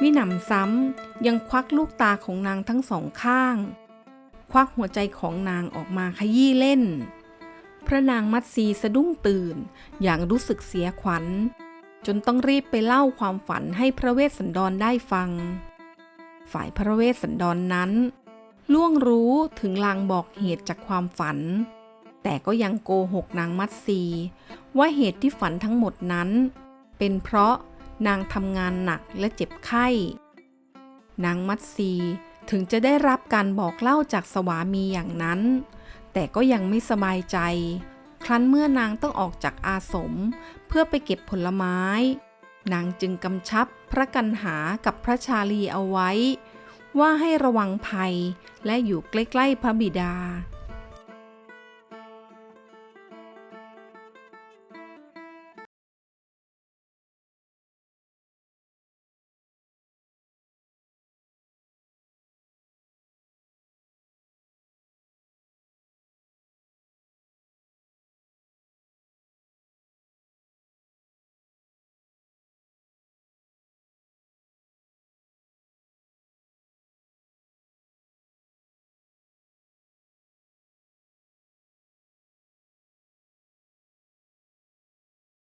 วิหนำซ้ำยังควักลูกตาของนางทั้งสองข้าง ควักหัวใจของนางออกมาขยี้เล่น พระนางมัตสีสะดุ้งตื่นอย่างรู้สึกเสียขวัญ จนต้องรีบไปเล่าความฝันให้พระเวสสันดรได้ฟัง ฝ่ายพระเวสสันดรนนั้น ล่วงรู้ถึงลางบอกเหตุจากความฝัน แต่ก็ยังโกหกนางมัตสีว่าเหตุที่ฝันทั้งหมดนั้น เป็นเพราะ นางทำงานหนักและเจ็บไข้ นางมัตสีถึงจะได้รับการบอกเล่าจากสวามีอย่างนั้น แต่ก็ยังไม่สบายใจ ครั้นเมื่อนางต้องออกจากอาสม เพื่อไปเก็บผลไม้ นางจึงกำชับพระกันหากับพระชาลีเอาไว้ ว่าให้ระวังภัยและอยู่ใกล้ๆพระบิดา